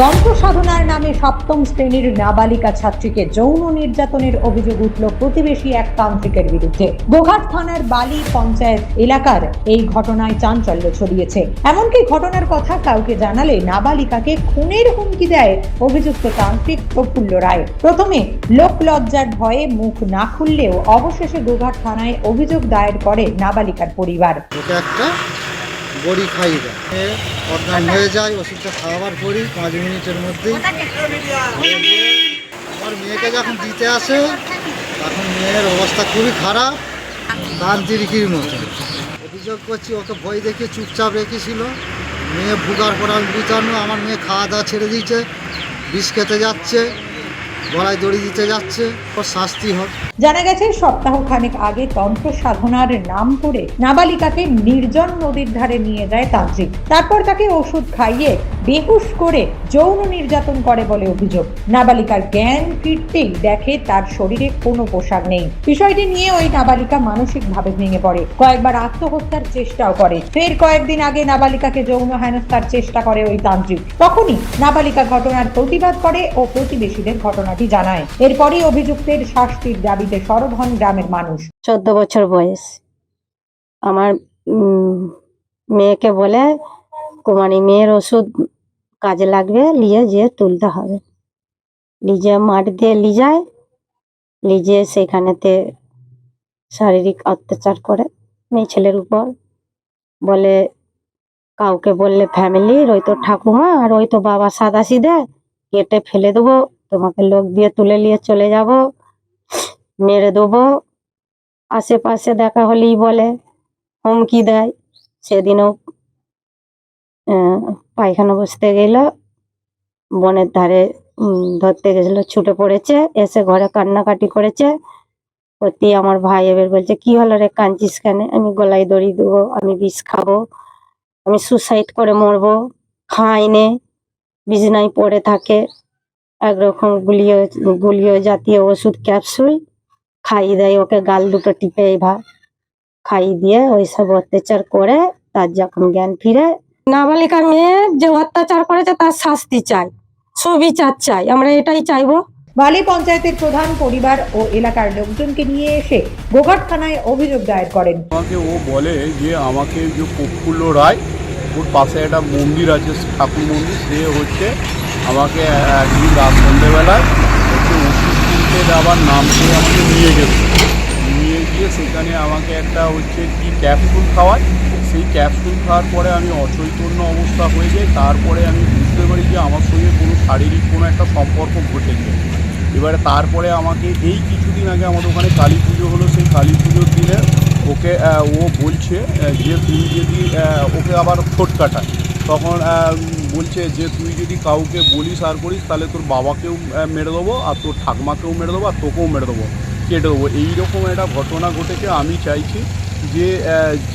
তন্ত্র সাধনার নামে সপ্তম শ্রেণির নাবালিকা ছাত্রীকে যৌন নির্যাতনের অভিযোগ উঠল প্রতিবেশী এক তান্ত্রিকের বিরুদ্ধে। গোঘাট থানার বালি পঞ্চায়েত এলাকার এই ঘটনায় চাঞ্চল্য ছড়িয়েছে। এমনকি ঘটনার কথা কাউকে জানালে নাবালিকাকে খুনের হুমকি দেয় অভিযুক্ত তান্ত্রিক প্রফুল্ল রায়। প্রথমে লোক লজ্জার ভয়ে মুখ না খুললেও অবশেষে গোঘাট থানায় অভিযোগ দায়ের করে নাবালিকার পরিবার। বড়ি খাইয়ে দেয়। অজ্ঞান হয়ে যায়, ওষুধটা খাওয়াবার পরই পাঁচ মিনিটের মধ্যেই আমার মেয়েকে যখন দিতে আসে, তখন মেয়ের অবস্থা খুবই খারাপ তান্ত্রিকির মতো। অভিযোগ করছি, ওকে ভয় দেখে চুপচাপ রেখেছিল। মেয়ে ভুগার পর বুঝানো আমার মেয়ে খাওয়া দাওয়া ছেড়ে দিয়েছে, বিষ খেতে যাচ্ছে, গলায় দড়ি দিতে যাচ্ছে, ওর শাস্তি হোক। জানা গেছে, সপ্তাহ খানেক আগে তন্ত্র সাধনার নাম করে নাবালিকাকে নির্জন নদীর ধারে নিয়ে যায় তান্ত্রিক। তারপর তাকে ওষুধ খাইয়ে বেহুশ করে যৌন নির্যাতন করে বলে অভিযোগ। নাবালিকার জ্ঞান ফিরতেই দেখে তার শরীরে কোনো পোশাক নেই। বিষয়টি নিয়ে ওই নাবালিকা মানসিকভাবে ভেঙে পড়ে। কয়েকবার আত্মহত্যার চেষ্টাও করে। ফের কয়েকদিন আগে নাবালিকাকে যৌন হেনস্থার চেষ্টা করে ওই তান্ত্রিক। তখনই নাবালিকা ঘটনার প্রতিবাদ করে ও প্রতিবেশীদের ঘটনাটি জানায়। এরপরই অভিযুক্তের শাস্তির দাবিতে সরব হন গ্রামের মানুষ। চোদ্দ বছর বয়স। আমার মেয়েকে বলে, কুমারী, মেয়ের ওষুধ কাজে লাগবে নিয়ে যেয়ে তুলতে হবে। লিজে মাঠ দিয়ে লিজায় লিজে সেখানেতে শারীরিক অত্যাচার করে। মেয়ে ছেলের উপর বলে, কাউকে বললে ফ্যামিলির ওই তো ঠাকুমা, আর ওই তো বাবা সাদা সিধে কেটে ফেলে দেবো, তোমাকে লোক দিয়ে তুলে নিয়ে চলে যাব, মেরে দেবো। আশেপাশে দেখা হলেই বলে, হুমকি দেয়। সেদিনও পায়খানা বসতে গেল, বনের ধারে ধরতে গেছিল, ছুটে পড়েছে, এসে ঘরে কান্নাকাটি করেছে। অতি আমার ভাই এবার বলছে, কি হলো রে, কাঁদছিস কেন? আমি গলায় দড়ি দেবো, আমি বিষ খাব, আমি সুসাইড করে মরবো খাইনে বিছনায় পড়ে থাকে, একরকম গুলিও গুলিও জাতীয় ওষুধ ক্যাপসুল খাইয়ে দেয় ওকে, গাল দুটো টিপে এইভাব খাইয়ে দিয়ে ওইসব অত্যাচার করে, তার যখন জ্ঞান ফিরে নাবালিকা মেয়ে যে অত্যাচার করেছে তার শাস্তি চাই সুবিচার চাই আমরা এটাই চাইব। বালি পঞ্চায়েতের প্রধান পরিবার ও এলাকার লোকজনকে নিয়ে এসে গোঘাট থানায় অভিযোগ দায়ের করেন। আমাকে ও বলে যে আমাকে যে প্রফুল্ল রায় ওর পাশে একটা মন্দির আছে ঠাকুর মন্দির সে হচ্ছে আমাকে একদিন রাত সন্ধ্যেবেলায় হচ্ছে ওষুধ কিনতে যাওয়ার নাম করে আমাকে নিয়ে গেছে। সেখানে আমাকে একটা হচ্ছে কি ক্যাপসুল খাওয়ায়। সেই ক্যাপসুল খাওয়ার পরে আমি অচৈতন্য অবস্থা হয়ে যাই। তারপরে আমি বুঝতে পারি যে আমার সঙ্গে কোনো শারীরিক কোনো একটা সম্পর্ক ঘটেছে এবারে তারপরে আমাকে এই কিছুদিন আগে আমাদের ওখানে কালী পুজো হলো। সেই কালী পুজোর দিনে ওকে ও বলছে যে তুই যদি ওকে আবার ঠোঁট কাটায় তখন বলছে যে তুই যদি কাউকে বলিস আর করিস, তাহলে তোর বাবাকেও মেরে দেবো আর তোর ঠাকমাকেও মেরে দেবো আর তোকেও মেরে দেবো। কেটে দেবো এইরকম একটা ঘটনা ঘটেছে আমি চাইছি যে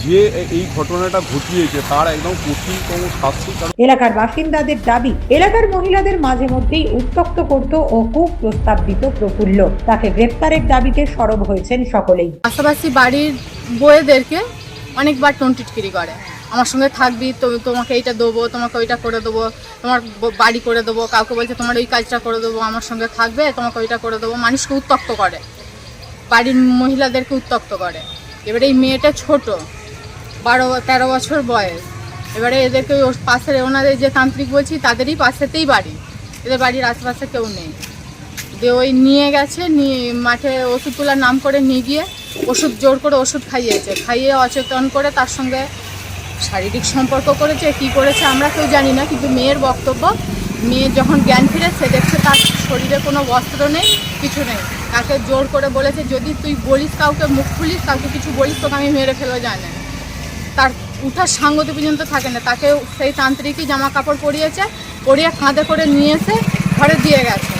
যে এই ঘটনাটা ঘটিয়েছে তার একদম কঠিনতম শাস্তি। এলাকার বাসিন্দাদের দাবি এলাকার মহিলাদের মাঝে মধ্যেই উত্তক্ত করত ও খুব প্রস্তাব দিত প্রফুল্ল। তাকে গ্রেপ্তারের দাবিতে সরব হয়েছেন সকলেই। পাশাপাশি বাড়ির বউয়েদেরকে অনেকবার টন্টিটকিরি করে। আমার সঙ্গে থাকবি তো তোমাকে এইটা দেবো তোমাকে ওইটা করে দেবো তোমার বাড়ি করে দেবো কাউকে বলছে তোমার ওই কাজটা করে দেবো আমার সঙ্গে থাকবে তোমাকে ওইটা করে দেবো। মানুষকে উত্তক্ত করে। বাড়ির মহিলাদেরকে উত্তক্ত করে। এবারে এই মেয়েটা ছোট, বারো, তেরো বছর বয়স। এবারে এদেরকে ওর পাশের ওনাদের যে তান্ত্রিক বলছি, তাদেরই পাশেতেই বাড়ি। এদের বাড়ির আশেপাশে কেউ নেই। দিয়ে ওই নিয়ে গেছে, নিয়ে মাঠে ওষুধ তোলার নাম করে নিয়ে গিয়ে ওষুধ, জোর করে ওষুধ খাইয়েছে। খাইয়ে অচেতন করে তার সঙ্গে শারীরিক সম্পর্ক করেছে, কি করেছে আমরা কেউ জানি না, কিন্তু মেয়ের বক্তব্য মেয়ের যখন জ্ঞান ফিরে সে দেখছে তার শরীরে কোনো বস্ত্র নেই, কিছু নেই। তাকে জোর করে বলেছে, যদি তুই বলিস কাউকে, মুখ খুলিস, কাউকে কিছু বলিস, তোকে আমি মেরে ফেলো জানে তার উঠার সাঙ্গতি পর্যন্ত থাকে না। তাকে সেই তান্ত্রিকই জামা কাপড় পরিয়েছে, পরিয়ে কাঁধে করে নিয়ে এসে ঘরে দিয়ে গেছে।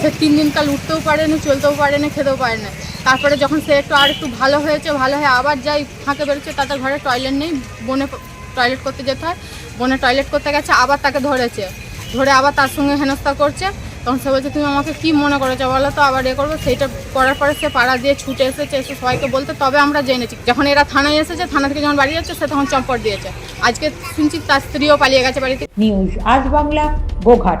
সে তিন দিন কাল উঠতেও পারে না, চলতেও পারে না, খেতেও পারে না। তারপরে যখন সে একটু আর একটু ভালো হয়েছে, ভালো হয়ে আবার যাই ফাঁকে বেরোচ্ছে তাদের ঘরে টয়লেট নেই, বনে টয়লেট করতে যেতে হয়। বনে টয়লেট করতে গেছে, আবার তাকে ধরেছে। ধরে আবার তার সঙ্গে হেনস্থা করছে। তখন সে বলছে, তুমি আমাকে কি মনে করেছ বলো তো? আবার এ করব, সেইটা করার পরে সে পাড়া দিয়ে ছুটে এসেছে, এসে সবাইকে বলতে, তবে আমরা জেনেছি যখন এরা থানায় এসেছে, থানা থেকে যখন বাড়ি যাচ্ছে, সে তখন চম্পট দিয়েছে। আজকে শুনছি তার স্ত্রীও পালিয়ে গেছে বাড়িতে। নিউজ আজ বাংলা, গোঘাট।